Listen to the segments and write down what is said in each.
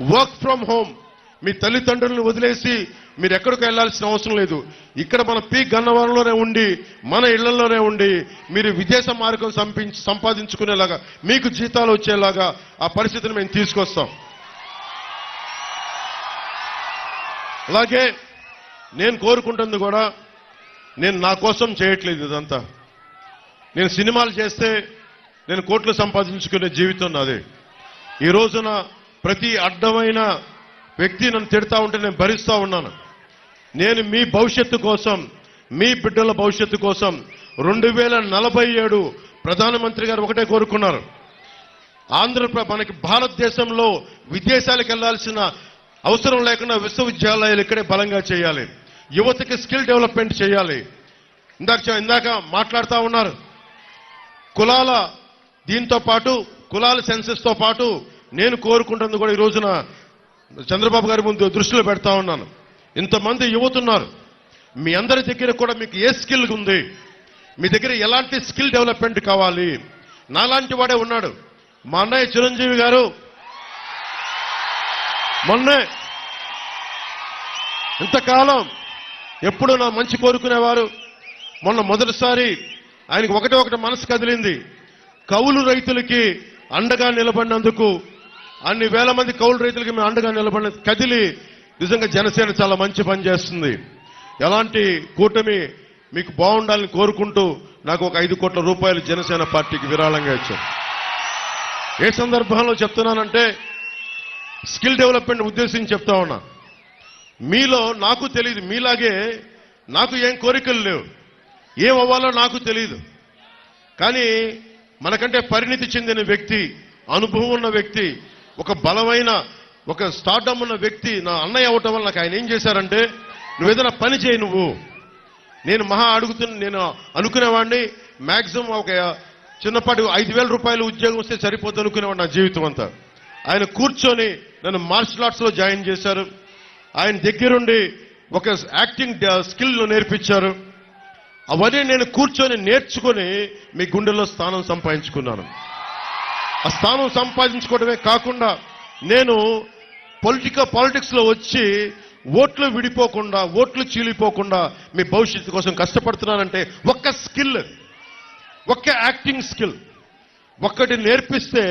Work from home మీ తల్లిదండ్రులను వదిలేసి మీరు ఎక్కడికి వెళ్ళాల్సిన అవసరం లేదు. ఇక్కడ మన పీ గన్నవరంలోనే ఉండి మన ఇళ్ళలోనే ఉండి మీరు విదేశ మార్గం సంపించి సంపాదించుకునేలాగా మీకు జీతాలు వచ్చేలాగా ఆ పరిస్థితిని మేము తీసుకొస్తాం. అలాగే నేను కోరుకుంటుంది కూడా నేను నా కోసం చేయట్లేదు ఇదంతా. నేను సినిమాలు చేస్తే నేను కోట్లు సంపాదించుకునే జీవితం నాది. ఈ రోజున ప్రతి అడ్డమైన వ్యక్తి నన్ను తిడతా ఉంటే నేను భరిస్తూ ఉన్నాను. నేను మీ భవిష్యత్తు కోసం మీ బిడ్డల భవిష్యత్తు కోసం రెండు వేల నలభై ఏడు ప్రధానమంత్రి గారు ఒకటే కోరుకున్నారు. ఆంధ్రప్ర మనకి భారతదేశంలో విదేశాలకు వెళ్ళాల్సిన అవసరం లేకుండా విశ్వవిద్యాలయాలు ఇక్కడే బలంగా చేయాలి. యువతకి స్కిల్ డెవలప్మెంట్ చేయాలి. ఇందాక ఇందాక మాట్లాడుతూ ఉన్నారు. కులాల దీంతో పాటు కులాల సెన్సెస్తో పాటు నేను కోరుకుంటుంది కూడా ఈ రోజున చంద్రబాబు గారి ముందు దృష్టిలో పెడతా ఉన్నాను. ఇంతమంది యువతున్నారు. మీ అందరి దగ్గర కూడా మీకు ఏ స్కిల్ ఉంది? మీ దగ్గర ఎలాంటి స్కిల్ డెవలప్మెంట్ కావాలి? నాలాంటి వాడే ఉన్నాడు. మా అన్నయ్య చిరంజీవి గారు. మొన్నే ఇంతకాలం ఎప్పుడు నా మంచి కోరుకునేవారు. మొన్న మొదటిసారి ఆయనకు ఒకటి ఒకటి మనసు కదిలింది. కవులు రైతులకి అండగా నిలబడినందుకు అన్ని వేల మంది కౌలు రైతులకి మేము అండగా నిలబడిన కదిలి నిజంగా జనసేన చాలా మంచి పని చేస్తుంది. ఎలాంటి కూటమి మీకు బాగుండాలని కోరుకుంటూ నాకు ఒక ఐదు కోట్ల రూపాయలు జనసేన పార్టీకి విరాళంగా ఇచ్చారు. ఏ సందర్భంలో చెప్తున్నానంటే స్కిల్ డెవలప్మెంట్ ఉద్దేశించి చెప్తా ఉన్నా. మీలో నాకు తెలియదు మీలాగే నాకు ఏం కోరికలు లేవు. ఏం అవ్వాలో నాకు తెలియదు కానీ మనకంటే పరిణితి చెందిన వ్యక్తి అనుభవం ఉన్న వ్యక్తి ఒక బలమైన ఒక స్టార్డమ్ ఉన్న వ్యక్తి నా అన్నయ్య అవటం వల్ల నాకు ఆయన ఏం చేశారంటే నువ్వు ఏదైనా పని చేయి నువ్వు. నేను మహా అడుగుతున్న నేను అనుకునేవాడిని మ్యాక్సిమం ఒక చిన్నపాటి ఐదు వేల రూపాయలు ఉద్యోగం వస్తే సరిపోద్దు అనుకునేవాడు నా జీవితం అంతా. ఆయన కూర్చొని నన్ను మార్షల్ ఆర్ట్స్లో జాయిన్ చేశారు. ఆయన దగ్గరుండి ఒక యాక్టింగ్ స్కిల్ నేర్పించారు. అవన్నీ నేను కూర్చొని నేర్చుకొని మీ గుండెల్లో స్థానం సంపాదించుకున్నాను. ఆ స్థానం సంపాదించుకోవడమే కాకుండా నేను పొలిటికల్ పాలిటిక్స్లో వచ్చి ఓట్లు విడిపోకుండా ఓట్లు చీలిపోకుండా మీ భవిష్యత్తు కోసం కష్టపడుతున్నానంటే ఒక్క స్కిల్ ఒక్క యాక్టింగ్ స్కిల్ ఒక్కటి నేర్పిస్తే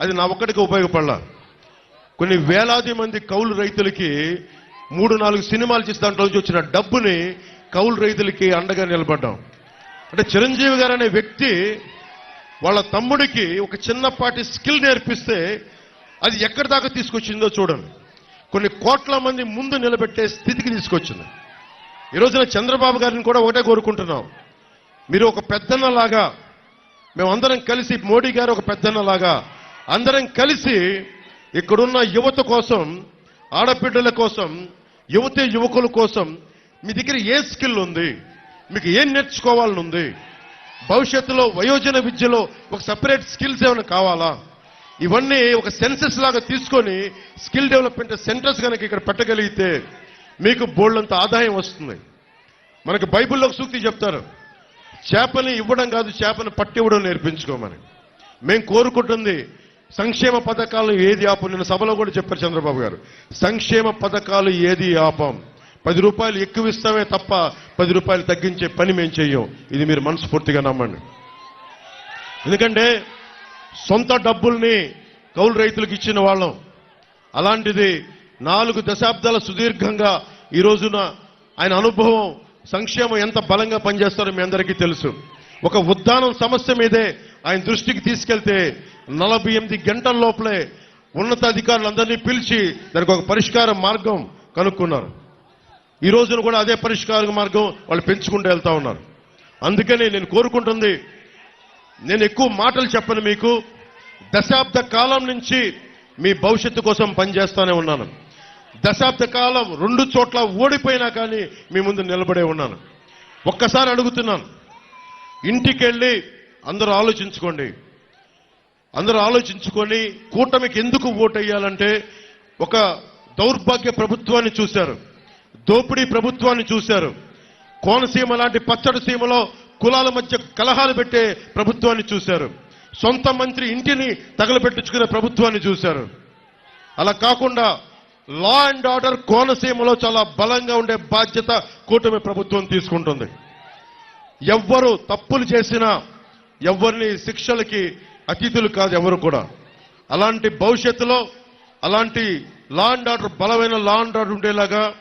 అది నా ఒక్కడికి ఉపయోగపడాల. కొన్ని వేలాది మంది కౌలు రైతులకి మూడు నాలుగు సినిమాలు చేసి దాంట్లో నుంచి వచ్చిన డబ్బుని కౌలు రైతులకి అండగా నిలబడ్డాం. అంటే చిరంజీవి గారు అనే వ్యక్తి వాళ్ళ తమ్ముడికి ఒక చిన్నపాటి స్కిల్ నేర్పిస్తే అది ఎక్కడి దాకా తీసుకొచ్చిందో చూడండి. కొన్ని కోట్ల మంది ముందు నిలబెట్టే స్థితికి తీసుకొచ్చింది. ఈ రోజున చంద్రబాబు గారిని కూడా ఒకటే కోరుకుంటున్నాం. మీరు ఒక పెద్దన్నలాగా మేమందరం కలిసి మోడీ గారు ఒక పెద్దన్నలాగా అందరం కలిసి ఇక్కడున్న యువత కోసం ఆడబిడ్డల కోసం యువతి యువకుల కోసం మీ దగ్గర ఏ స్కిల్ ఉంది? మీకు ఏం నేర్చుకోవాలని ఉంది భవిష్యత్తులో వయోజన విద్యలో ఒక సపరేట్ స్కిల్స్ ఏమైనా కావాలా? ఇవన్నీ ఒక సెన్సెస్ లాగా తీసుకొని స్కిల్ డెవలప్మెంట్ సెంటర్స్ కనుక ఇక్కడ పెట్టగలిగితే మీకు బోల్డంత ఆదాయం వస్తుంది. మనకు బైబిల్లో ఒక సూక్తి చెప్తారు. చేపని ఇవ్వడం కాదు చేపను పట్టివ్వడం నేర్పించుకోమని. మేము కోరుకుంటుంది సంక్షేమ పథకాలు ఏది ఆపం? నిన్న సభలో కూడా చెప్పారు చంద్రబాబు గారు. సంక్షేమ పథకాలు ఏది ఆపం? పది రూపాయలు ఎక్కువ ఇస్తామే తప్ప పది రూపాయలు తగ్గించే పని మేము చెయ్యం. ఇది మీరు మనస్ఫూర్తిగా నమ్మండి. ఎందుకంటే సొంత డబ్బుల్ని కౌలు రైతులకు ఇచ్చిన వాళ్ళం. అలాంటిది నాలుగు దశాబ్దాల సుదీర్ఘంగా ఈ రోజున ఆయన అనుభవం సంక్షేమం ఎంత బలంగా పనిచేస్తారో మీ అందరికీ తెలుసు. ఒక ఉద్దానం సమస్య మీదే ఆయన దృష్టికి తీసుకెళ్తే నలభై ఎనిమిది గంటల లోపలే ఉన్నతాధికారులందరినీ పిలిచి దానికి ఒక పరిష్కార మార్గం కనుక్కున్నారు. ఈ రోజున కూడా అదే పరిష్కార మార్గం వాళ్ళు పెంచుకుంటూ వెళ్తా ఉన్నారు. అందుకని నేను కోరుకుంటుంది నేను ఎక్కువ మాటలు చెప్పను మీకు దశాబ్ద కాలం నుంచి మీ భవిష్యత్తు కోసం పనిచేస్తానే ఉన్నాను. దశాబ్ద కాలం రెండు చోట్ల ఓడిపోయినా కానీ మీ ముందు నిలబడే ఉన్నాను. ఒక్కసారి అడుగుతున్నాను ఇంటికి వెళ్ళి అందరూ ఆలోచించుకోండి. అందరూ ఆలోచించుకొని కూటమికి ఎందుకు ఓటేయాలంటే ఒక దౌర్భాగ్య ప్రభుత్వాన్ని చూశారు. దోపిడీ ప్రభుత్వాన్ని చూశారు. కోనసీమ లాంటి పచ్చడి సీమలో కులాల మధ్య కలహాలు పెట్టే ప్రభుత్వాన్ని చూశారు. సొంత మంత్రి ఇంటిని తగలబెట్టించుకునే ప్రభుత్వాన్ని చూశారు. అలా కాకుండా లా అండ్ ఆర్డర్ కోనసీమలో చాలా బలంగా ఉండే బాధ్యత కూటమి ప్రభుత్వం తీసుకుంటుంది. ఎవ్వరు తప్పులు చేసినా ఎవరిని శిక్షలకి అతిథులు కాదు ఎవరు కూడా. అలాంటి భవిష్యత్తులో అలాంటి లా అండ్ ఆర్డర్ బలమైన లా అండ్ ఆర్డర్ ఉండేలాగా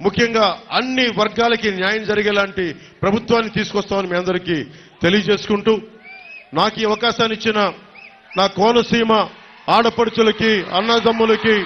ముఖ్యంగా అన్ని వర్గాలకి న్యాయం జరిగేలాంటి ప్రభుత్వాన్ని తీసుకొస్తామని మీ అందరికీ తెలియజేసుకుంటూ నాకు ఈ అవకాశాన్ని ఇచ్చిన నా కోనసీమ ఆడపడుచులకి అన్నదమ్ములకి